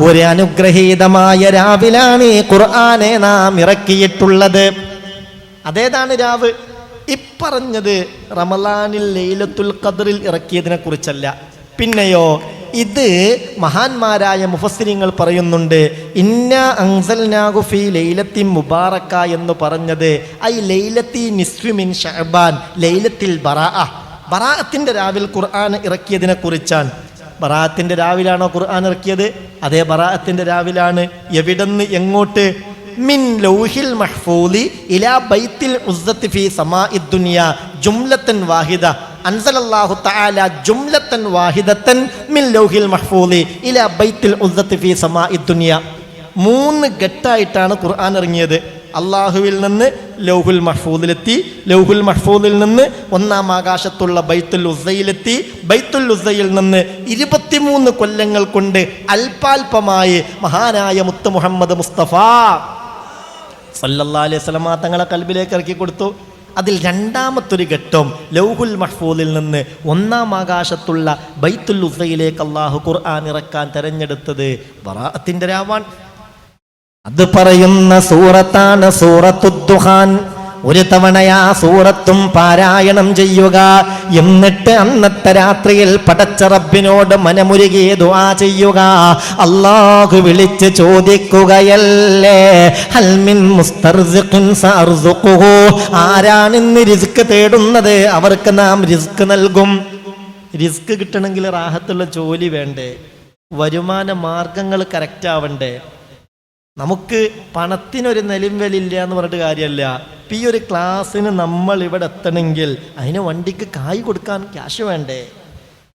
ഒരു അനുഗ്രഹീതമായ രാവിലാണ് ഈ ഖുർആനെ നാം ഇറക്കിയിട്ടുള്ളത്. അതേതാണ് രാവ്? ഇപ്പറഞ്ഞത് റമലാനിൽ ലൈലത്തുൽ ഖദറിൽ ഇറക്കിയതിനെ കുറിച്ചല്ല പിന്നെയോ ഇത് മഹാന്മാരായ മുഫസ്സിരിങ്ങൾ പറയുന്നുണ്ട് ഇന്ന അൻസൽനാഹു ഫീ ലൈലത്തി മുബാറക്ക എന്ന് പറഞ്ഞത് ഐ ലൈലത്തി നിസ്വിമിൻ ഷഹബാൻ ലൈലത്തിൽ ബറാഅ. ബറാഅത്തിന്റെ രാവിൽ ഖുർആൻ ഇറക്കിയതിനെ കുറിച്ചാണ്. ബറാഅത്തിന്റെ രാവിലാണോ ഖുർആൻ ഇറക്കിയത്? അതേ ബറാഅത്തിന്റെ രാവിലാണ്. എവിടെന്ന് എങ്ങോട്ട്? മിൻ ലൗഹിൽ മഹ്ഫൂലി ഇലാ ബൈത്തിൽ ഉസ്സത്തി ഫി സമാ ഇദ്ദുനിയ ജുംലത്തൻ വാഹിദ. അൻസലല്ലാഹു തആല ജുംലത്തൻ വാഹിദത്തൻ മിൻ ലൗഹിൽ മഹ്ഫൂലി ഇല ഉസ്സത്തി ഫീ മൂന്ന് ഘട്ടായിട്ടാണ് ഖുർആൻ ഇറങ്ങിയത്. അള്ളാഹുവിൽ നിന്ന് ലൗഹുൽ മഹ്ഫൂദിലെത്തി ലൗഹുൽ മഹ്ഫൂദിൽ നിന്ന് ഒന്നാം ആകാശത്തുള്ള ബൈത്തുൽ ഉസയിലെത്തി ബൈത്തുൽ ഉസയിൽ നിന്ന് ഇരുപത്തിമൂന്ന് കൊല്ലങ്ങൾ കൊണ്ട് അൽപാൽപമായി മഹാനായ മുത്ത് മുഹമ്മദ് മുസ്തഫ സല്ലല്ലാ അലൈഹി സ്വലമ തങ്ങളെ കൽബിലേക്ക് ഇറക്കി കൊടുത്തു. അതിൽ രണ്ടാമത്തൊരു ഘട്ടം ലൗഹുൽ മഹ്ഫൂദിൽ നിന്ന് ഒന്നാം ആകാശത്തുള്ള ബൈത്തുൽ ഉസയിലേക്ക് അള്ളാഹു ഖുർആൻ ഇറക്കാൻ തെരഞ്ഞെടുത്തത് ബറാഅത്തിന്റെ രാവാൻ അത് പറയുന്ന സൂറത്താണ് സൂറത്തുദ്ദുഹാൻ ഒരു തവണയാ സൂറത്തും പാരായണം ചെയ്യുക. എന്നിട്ട് അന്നത്തെ രാത്രിയിൽ പടച്ച റബ്ബിനോട് മനമുരുകി ദുആ ചെയ്യുക. അള്ളാഹു വിളിച്ച് ചോദിക്കുകയല്ലേ ഹൽമിൻ സഅർസുഖുഹു ആരാണിന്ന് റിസ്ക് തേടുന്നത്? അവർക്ക് നാം റിസ്ക് നൽകും. റിസ്ക് കിട്ടണമെങ്കിൽ റാഹത്തുള്ള ജോലി വേണ്ടേ? വരുമാന മാർഗങ്ങൾ കറക്റ്റ് ആവണ്ടേ? നമുക്ക് പണത്തിനൊരു നെലിംവലില്ല എന്ന് പറഞ്ഞിട്ട് കാര്യമല്ല ഇപ്പം ഈ ഒരു ക്ലാസ്സിന് നമ്മൾ ഇവിടെ എത്തണമെങ്കിൽ അതിന് വണ്ടിക്ക് കായ് കൊടുക്കാൻ ക്യാഷ് വേണ്ടേ?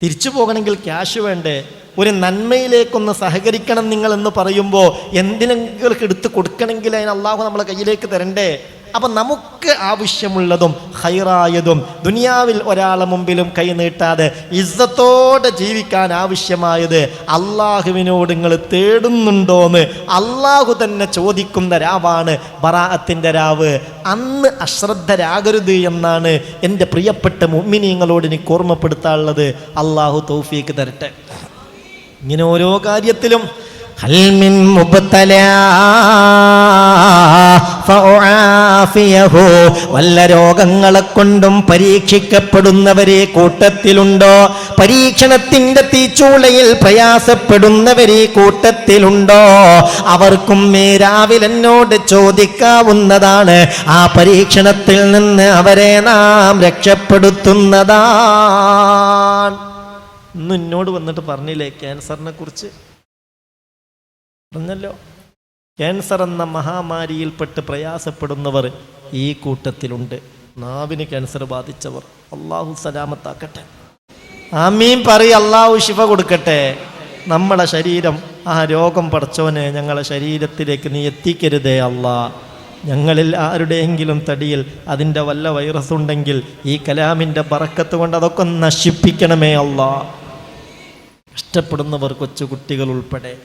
തിരിച്ചു പോകണമെങ്കിൽ ക്യാഷ് വേണ്ടേ? ഒരു നന്മയിലേക്കൊന്ന് സഹകരിക്കണം നിങ്ങൾ എന്ന് പറയുമ്പോൾ എന്തിനെങ്കിലും എടുത്ത് കൊടുക്കണമെങ്കിൽ അതിന് അള്ളാഹു നമ്മളെ കയ്യിലേക്ക് തരണ്ടേ? അപ്പം നമുക്ക് ആവശ്യമുള്ളതും ഹൈറായതും ദുനിയാവിൽ ഒരാളെ മുമ്പിലും കൈ നീട്ടാതെ ഇസ്സത്തോടെ ജീവിക്കാൻ ആവശ്യമായത് അള്ളാഹുവിനോട് നിങ്ങൾ തേടുന്നുണ്ടോന്ന് അള്ളാഹു തന്നെ ചോദിക്കുന്ന രാവാണ് ബറാഅത്തിന്റെ രാവ്. അന്ന് അശ്രദ്ധരാകരുത് എന്നാണ് എന്റെ പ്രിയപ്പെട്ട മുമ്മിനിയങ്ങളോട് എനിക്ക് ഓർമ്മപ്പെടുത്താനുള്ളത്. അള്ളാഹു തൗഫീക്ക് തരട്ടെ. ഇങ്ങനെ ഓരോ കാര്യത്തിലും هل من مبتلى فأعافيه വല്ല രോഗങ്ങളെ കൊണ്ടും പരീക്ഷിക്കപ്പെടുന്നവരെ കൂട്ടത്തിലുണ്ടോ പരീക്ഷണത്തിന്റെ തീച്ചൂളയിൽ പ്രയാസപ്പെടുന്നവരെ കൂട്ടത്തിലുണ്ടോ അവർക്കും മേരാവിൽ എന്നോട് ചോദിക്കാവുന്നതാണ് ആ പരീക്ഷണത്തിൽ നിന്ന് അവരെ നാം രക്ഷപ്പെടുത്തുന്നതാണ് ഇന്ന് എന്നോട് വന്നിട്ട് പറഞ്ഞില്ലേ ക്യാൻസറിനെ കുറിച്ച് പറഞ്ഞല്ലോ ക്യാൻസർ എന്ന മഹാമാരിയിൽപ്പെട്ട് പ്രയാസപ്പെടുന്നവർ ഈ കൂട്ടത്തിലുണ്ട്. നാവിന് ക്യാൻസർ ബാധിച്ചവർ. അള്ളാഹു സലാമത്താക്കട്ടെ. ആമീൻ പറ അള്ളാഹു ശിവ കൊടുക്കട്ടെ. നമ്മളെ ശരീരം ആ രോഗം പടച്ചോനെ ഞങ്ങളെ ശരീരത്തിലേക്ക് നീ എത്തിക്കരുതേ അള്ളാ ഞങ്ങളിൽ ആരുടെയെങ്കിലും തടിയിൽ അതിന്റെ വല്ല വൈറസ് ഉണ്ടെങ്കിൽ ഈ കലാമിന്റെ പറക്കത്ത് കൊണ്ട് അതൊക്കെ നശിപ്പിക്കണമേ അള്ളാ കഷ്ടപ്പെടുന്നവർ കൊച്ചു കുട്ടികൾ ഉൾപ്പെടെ.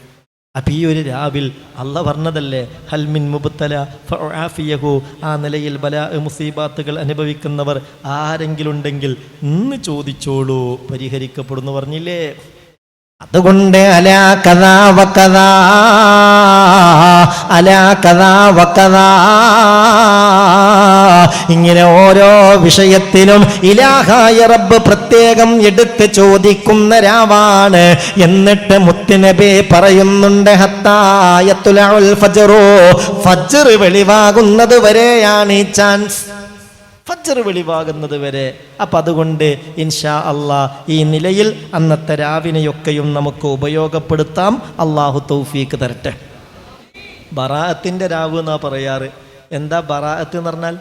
അപ്പം ഈ ഒരു രാവിൽ അല്ല പറഞ്ഞതല്ലേ? ഹൽമിൻ മുബത്തല ഫാഫിയഹു ആ നിലയിൽ ബല മുസീബാത്തുകൾ അനുഭവിക്കുന്നവർ ആരെങ്കിലും ഉണ്ടെങ്കിൽ ഇന്ന് ചോദിച്ചോളൂ. പരിഹരിക്കപ്പെടുന്നു പറഞ്ഞില്ലേ? അതുകൊണ്ട് അലാ കഥാ വക്കഥാ അലാ കഥാ വക്കഥാ ഇങ്ങനെ ഓരോ വിഷയത്തിലും ഇലാഹായ റബ്ബ് പ്രത്യേകം എടുത്ത് ചോദിക്കുന്ന രാവാണ്. എന്നിട്ട് മുത്തുനബി പറയുന്നുണ്ട് ഹത്തായത്തുൽ ഫജറോ. ഫജർ വെളിവാകുന്നത് വരെയാണ് ഈ ചാൻസ് ഫജർ വെളിവാകുന്നത് വരെ. അപ്പം അതുകൊണ്ട് ഇൻഷാ അള്ളാ ഈ നിലയിൽ അന്നത്തെ രാവിനെയൊക്കെയും നമുക്ക് ഉപയോഗപ്പെടുത്താം. അള്ളാഹു തൗഫീക്ക് തരട്ടെ. ബറാഅത്തിന്റെ രാവ് എന്നാ പറയാറ്? എന്താ ബറാഅത്ത് എന്ന് പറഞ്ഞാൽ?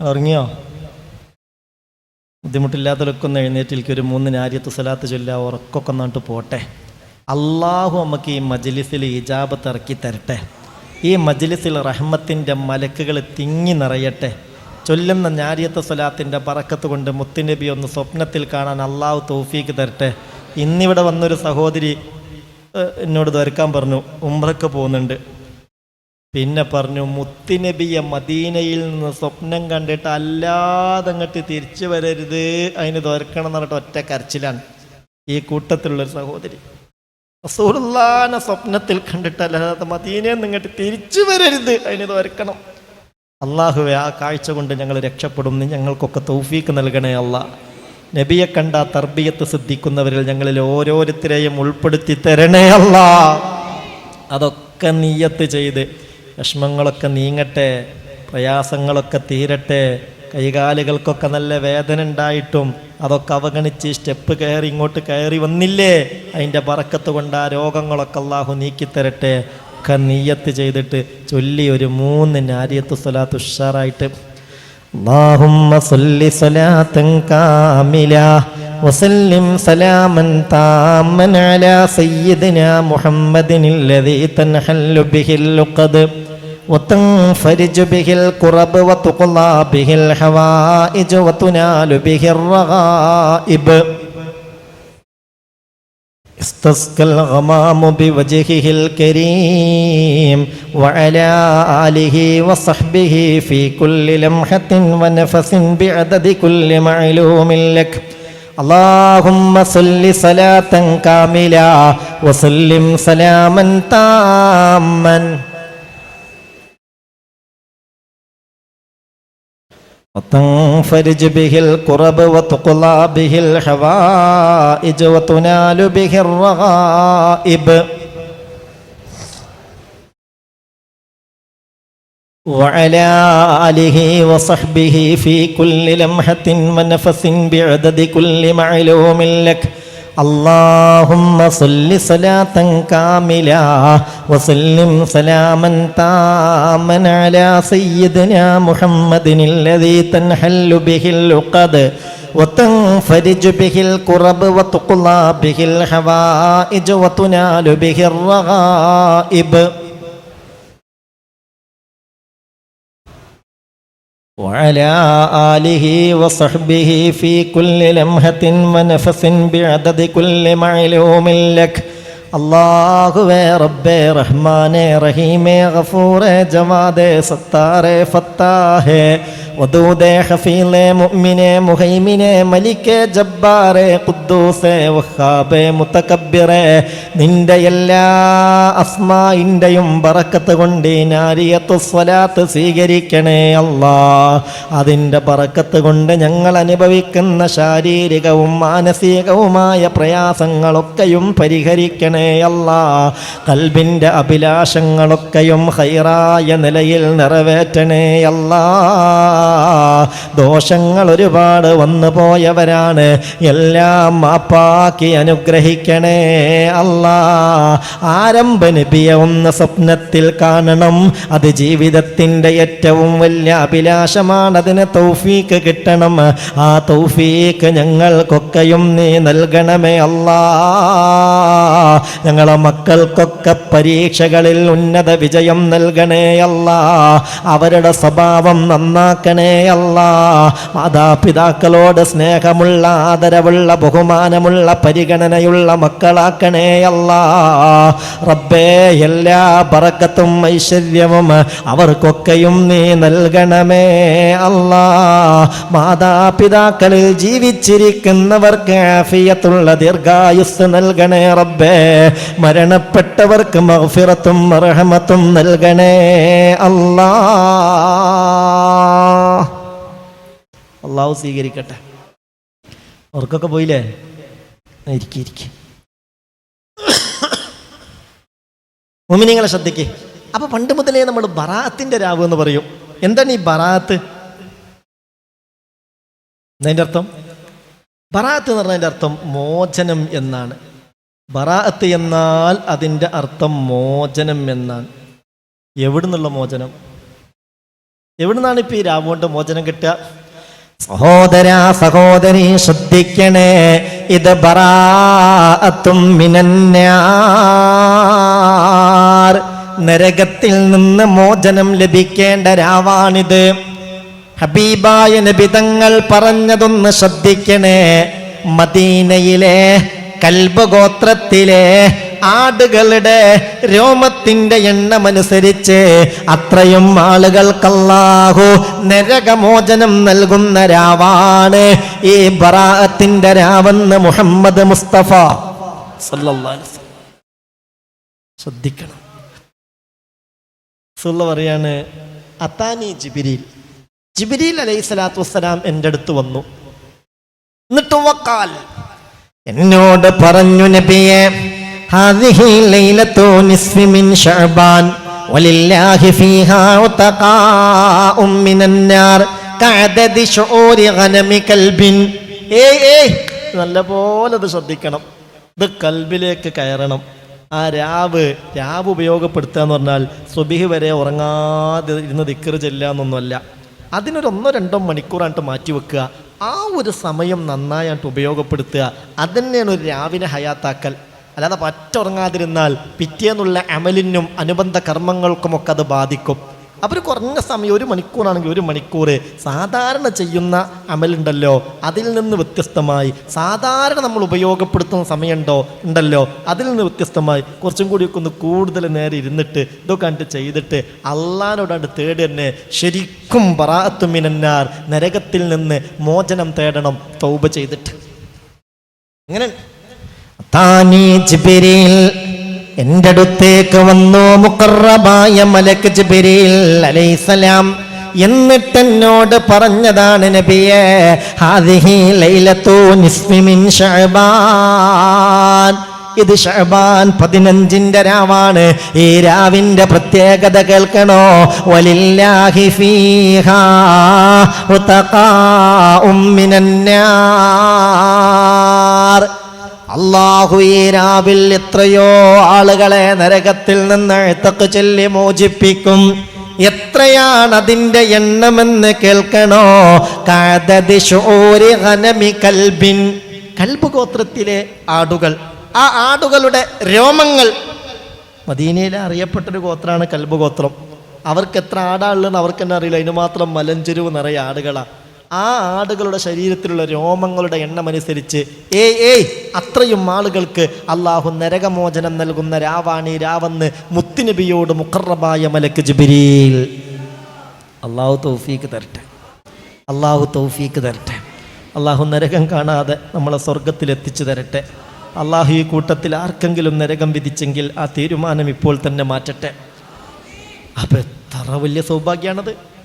ഇറങ്ങിയോ ബുദ്ധിമുട്ടില്ലാത്തവരൊക്കെ ഒന്ന് എഴുന്നേറ്റിലേക്ക് ഒരു മൂന്ന് നാര്യത്ത് സ്വലാത്ത് ചൊല്ല ഉറക്കൊക്കെ നട്ട് പോട്ടെ. അള്ളാഹു നമുക്ക് ഈ മജ്ലിസിൽ ഇജാബത്ത് ഇറക്കി തരട്ടെ. ഈ മജ്ലിസിൽ റഹ്മത്തിന്റെ മലക്കുകൾ തിങ്ങി നിറയട്ടെ. ചൊല്ലുന്ന ഞാരിയത്ത് സ്വലാത്തിന്റെ പറക്കത്ത് കൊണ്ട് മുത്തുനബി ഒന്ന് സ്വപ്നത്തിൽ കാണാൻ അള്ളാഹു തൗഫീക്ക് തരട്ടെ. ഇന്നിവിടെ വന്നൊരു സഹോദരി എന്നോട് ദ്വരക്കാൻ പറഞ്ഞു ഉംറക്ക് പോകുന്നുണ്ട്. പിന്നെ പറഞ്ഞു മുത്തുനബിയെ മദീനയിൽ നിന്ന് സ്വപ്നം കണ്ടിട്ട് അല്ലാതെ അങ്ങോട്ട് തിരിച്ചു വരരുത് അതിന് തുറക്കണം എന്ന് പറഞ്ഞിട്ട് ഒറ്റ കരച്ചിലാണ് ഈ കൂട്ടത്തിലുള്ളൊരു സഹോദരി. റസൂലുള്ളാനെ സ്വപ്നത്തിൽ കണ്ടിട്ടല്ലാതെ മദീനയിൽ നിന്ന് തിരിച്ചു വരരുത്. അതിന് വരക്കണം അള്ളാഹുവെ ആ കാഴ്ച കൊണ്ട് ഞങ്ങൾ രക്ഷപ്പെടും. ഞങ്ങൾക്കൊക്കെ തൗഫീക്ക് നൽകണേ അല്ല നബിയെ കണ്ട തർബിയത്ത് സിദ്ധിക്കുന്നവരിൽ ഞങ്ങളിൽ ഓരോരുത്തരെയും ഉൾപ്പെടുത്തി തരണേ അല്ല അതൊക്കെ നീയത്ത് ചെയ്ത് വിഷമങ്ങളൊക്കെ നീങ്ങട്ടെ പ്രയാസങ്ങളൊക്കെ തീരട്ടെ കൈകാലുകൾക്കൊക്കെ നല്ല വേദന ഉണ്ടായിട്ടും അതൊക്കെ അവഗണിച്ച് സ്റ്റെപ്പ് കയറി ഇങ്ങോട്ട് കയറി വന്നില്ലേ അതിൻ്റെ പറക്കത്ത് കൊണ്ട് ആ രോഗങ്ങളൊക്കെ അള്ളാഹു നീക്കിത്തരട്ടെ ഒക്കെ നീയത്ത് ചെയ്തിട്ട് ചൊല്ലി ഒരു മൂന്ന് നാരിയത്ത് സ്വലാത്ത് ഉഷാറായിട്ട് اللهم صل صلاة كاملة وسلم سلاما تاما على سيدنا محمد الذي تنحل به اللقد وتنفرج به الكرب وتقضى به الحوائج وتنال به الرغائب استسقى الغمام بوجهه الكريم وعلى آله وصحبه في كل لمحة ونفس بعدد كل معلوم لك اللهم صل صلاة كاملة وسلم سلاما تاما وتنفرج به الكرب وتقضى به الحوائج وتنال به الرغائب. وعلى آله وصحبه في كل لمحة ونفس بعدد كل معلوم لك. اللهم صل صلاة كاملة وسلم سلاما تاما على سيدنا محمد الذي تنحل به اللقد وتنفرج به الكرب وتقضى به الحوائج وتنال به الرغائب وعلى آله وصحبه في كل لمحة ونفس بعدد كل معلوم لك അള്ളാഹുവേ റബ്ബേ റഹ്മാനെ റഹീമേ ഗഫൂറേ ജവാദേ സത്താറേ ഫത്താഹേ വദൂദേ ഹഫീലേ മുഅ്മിനേ മുഹൈമിനേ മലിക്കേ ജബ്ബാറേ ഖുദ്ദൂസേ വഹാബേ മുതകബ്ബിറേ നിന്റെ എല്ലാ അസ്മായിന്റെയും ബറക്കത്ത് കൊണ്ട് ഈ സ്വലാത്ത് സ്വീകരിക്കണേ അല്ലാ. അതിന്റെ ബറക്കത്ത് കൊണ്ട് ഞങ്ങൾ അനുഭവിക്കുന്ന ശാരീരികവും മാനസികവുമായ പ്രയാസങ്ങളൊക്കെയും പരിഹരിക്കണേ അല്ലാ. കൽബിന്റെ അഭിലാഷങ്ങളൊക്കെയും ഹൈറായ നിലയിൽ നിറവേറ്റണേ അല്ലാ. ദോഷങ്ങൾ ഒരുപാട് വന്നു പോയവരാണ്. എല്ലാം മാപ്പാക്കി അനുഗ്രഹിക്കണേ അല്ലാ. ആരംഭ നബിയെ ഒന്ന് സ്വപ്നത്തിൽ കാണണം. അത് ജീവിതത്തിന്റെ ഏറ്റവും വലിയ അഭിലാഷമാണ്. അതിന് തൗഫീക്ക് കിട്ടണം. ആ തൗഫീക്ക് ഞങ്ങൾക്കൊക്കെയും നീ നൽകണമേ അല്ലാ. ഞങ്ങളെ മക്കൾക്കൊക്കെ പരീക്ഷകളിൽ ഉന്നത വിജയം നൽകണേ അല്ല. അവരുടെ സ്വഭാവം നന്നാക്കണേ അല്ല. മാതാപിതാക്കളോട് സ്നേഹമുള്ള ആദരവുള്ള ബഹുമാനമുള്ള പരിഗണനയുള്ള മക്കളാക്കണേ അല്ല. റബ്ബേ എല്ലാ പറക്കത്തും ഐശ്വര്യവും അവർക്കൊക്കെയും നീ നൽകണമേ അല്ല. മാതാപിതാക്കളിൽ ജീവിച്ചിരിക്കുന്നവർക്ക് ആഫിയത്തുള്ള ദീർഘായുസ് നൽകണേ റബ്ബേ. മരണപ്പെട്ടവർക്ക് മഹഫിറത്തും റഹമത്തും നൽകണേ അല്ലാ അള്ളാഹു സ്വീകരിക്കട്ടെ. അവർക്കൊക്കെ പോയില്ലേ? ഇരിക്കി മുമിനിങ്ങളെ ശ്രദ്ധിക്ക്. അപ്പൊ പണ്ട് മുതലേ നമ്മൾ ബറാത്തിന്റെ രാവ് എന്ന് പറയും. എന്താണ് ഈ ബറാത്ത് എന്നതിന്റെ അർത്ഥം? ബറാത്ത് എന്ന് പറഞ്ഞതിന്റെ അർത്ഥം മോചനം എന്നാണ്. ബറാഅത്ത് എന്നാൽ അതിന്റെ അർത്ഥം മോചനം എന്നാണ്. എവിടുന്നുള്ള മോചനം? എവിടുന്നാണ് ഇപ്പൊ ഈ രാവുകൊണ്ട് മോചനം കിട്ടുക? സഹോദര സഹോദരി ശ്രദ്ധിക്കണേ ഇത് ബറാഅത്തും മിനന്നാർ. നരകത്തിൽ നിന്ന് മോചനം ലഭിക്കേണ്ട രാവാണിത്. ഹബീബായ നബിതങ്ങൾ പറഞ്ഞതൊന്ന് ശ്രദ്ധിക്കണേ മദീനയിലെ കൽബ് ഗോത്രത്തിലെ ആടുകളുടെ രോമത്തിന്റെ എണ്ണമനുസരിച്ച് അത്രയും ആളുകൾക്കല്ലാഹു നരകമോചനം നൽകുന്ന രാവാണ് ഈ ബറാഅത്തിന്റെ രാവെന്ന് മുഹമ്മദ് മുസ്തഫ. ശ്രദ്ധിക്കണം. പറയാണ് അത്താനി ജിബിരിൽ. ജിബിരിൽ അലൈഹി സ്വലാത്തു വസ്സലാം എന്റെ അടുത്ത് വന്നു. എന്നിട്ട് വക്കാൽ എന്നോട് പറഞ്ഞു നബിയെ ലൈലത്തു ശഅബാൻ കഅദദി ഗനമി കൽബിൻ. ഏയ് ഏയ് നല്ലപോലെ അത് ശ്രദ്ധിക്കണം. ഇത് കൽബിലേക്ക് കയറണം. ആ രാവ് രാവ് ഉപയോഗപ്പെടുത്തുക എന്ന് പറഞ്ഞാൽ സുബിഹ് വരെ ഉറങ്ങാതെ ഇരുന്ന് ദിക്കറ് ചെല്ലുക എന്നൊന്നുമല്ല. അതിനൊരു ഒന്നോ രണ്ടോ മണിക്കൂറായിട്ട് മാറ്റി വെക്കുക ആ ഒരു സമയം നന്നായിട്ട് ഉപയോഗപ്പെടുത്തുക. അതന്നെയാണ് ഒരു രാവിലെ ഹയാത്താക്കൽ. അല്ലാതെ പറ്റുറങ്ങാതിരുന്നാൽ പിറ്റേന്നുള്ള അമലിനും അനുബന്ധ കർമ്മങ്ങൾക്കുമൊക്കെ അത് ബാധിക്കും. അവർ കുറഞ്ഞ സമയം ഒരു മണിക്കൂറാണെങ്കിൽ ഒരു മണിക്കൂർ സാധാരണ ചെയ്യുന്ന അമലുണ്ടല്ലോ. അതിൽ നിന്ന് വ്യത്യസ്തമായി സാധാരണ നമ്മൾ ഉപയോഗപ്പെടുത്തുന്ന സമയമുണ്ടോ? ഉണ്ടല്ലോ. അതിൽ നിന്ന് വ്യത്യസ്തമായി കുറച്ചും കൂടിയൊക്കെ ഒന്ന് കൂടുതൽ നേരെ ഇരുന്നിട്ട് ഇതൊക്കെ കണ്ടിട്ട് ചെയ്തിട്ട് അള്ളാനോടാണ്ട് തേടി തന്നെ ശരിക്കും പറാത്തുമിനാർ നരകത്തിൽ നിന്ന് മോചനം തേടണം തൗബ ചെയ്തിട്ട്. അങ്ങനെ താനീ എന്റെ അടുത്തേക്ക് വന്നു മുക്കറബായ മലക്ക് ജിബിരിൽ അലൈസലാം എന്നിട്ട് എന്നോട് പറഞ്ഞതാണ് നബിയെ ഹാദിഹി ലൈലത്തു നിസ്മിൻ ഷഹബാൻ ഇത് ഷഹബാൻ പതിനഞ്ചിന്റെ രാവാണ്. ഈ രാവിന്റെ പ്രത്യേകത കേൾക്കണോ? വലില്ലാഹി ഫീഹാ ഉതഖാഉം മിനന്നാർ. അള്ളാഹു രാവിൽ എത്രയോ ആളുകളെ നരകത്തിൽ നിന്ന് എഴുത്തക്ക് ചൊല്ലി മോചിപ്പിക്കും. എത്രയാണ് അതിന്റെ എണ്ണമെന്ന് കേൾക്കണോ? കൽബിൻ. കൽബ് ഗോത്രത്തിലെ ആടുകൾ. ആ ആടുകളുടെ രോമങ്ങൾ. മദീനയിലെ അറിയപ്പെട്ടൊരു ഗോത്രമാണ് കൽബ് ഗോത്രം അവർക്ക് എത്ര ആടാളുള്ളതെന്ന് അവർക്ക് തന്നെ അറിയില്ല. അതിന് മാത്രം മലഞ്ചെരുവ് നിറയെ ആടുകളാണ് ആ ആടുകളുടെ ശരീരത്തിലുള്ള രോമങ്ങളുടെ എണ്ണമനുസരിച്ച് ഏയ് ഏയ് അത്രയും ആളുകൾക്ക് അള്ളാഹു നരകമോചനം നൽകുന്ന രാവാണി രാവെന്ന് മുത്തുനബിയോട് മുഖറബായ മലക്ക് ജുബിരിയിൽ അള്ളാഹു തൗഫീക്ക് തരട്ടെ. അള്ളാഹു തൗഫീക്ക് തരട്ടെ. അള്ളാഹു നരകം കാണാതെ നമ്മളെ സ്വർഗത്തിൽ എത്തിച്ചു തരട്ടെ. അള്ളാഹു ഈ കൂട്ടത്തിൽ ആർക്കെങ്കിലും നരകം വിധിച്ചെങ്കിൽ ആ തീരുമാനം ഇപ്പോൾ തന്നെ മാറ്റട്ടെ. അപ്പം എത്ര വലിയ സൗഭാഗ്യമാണത്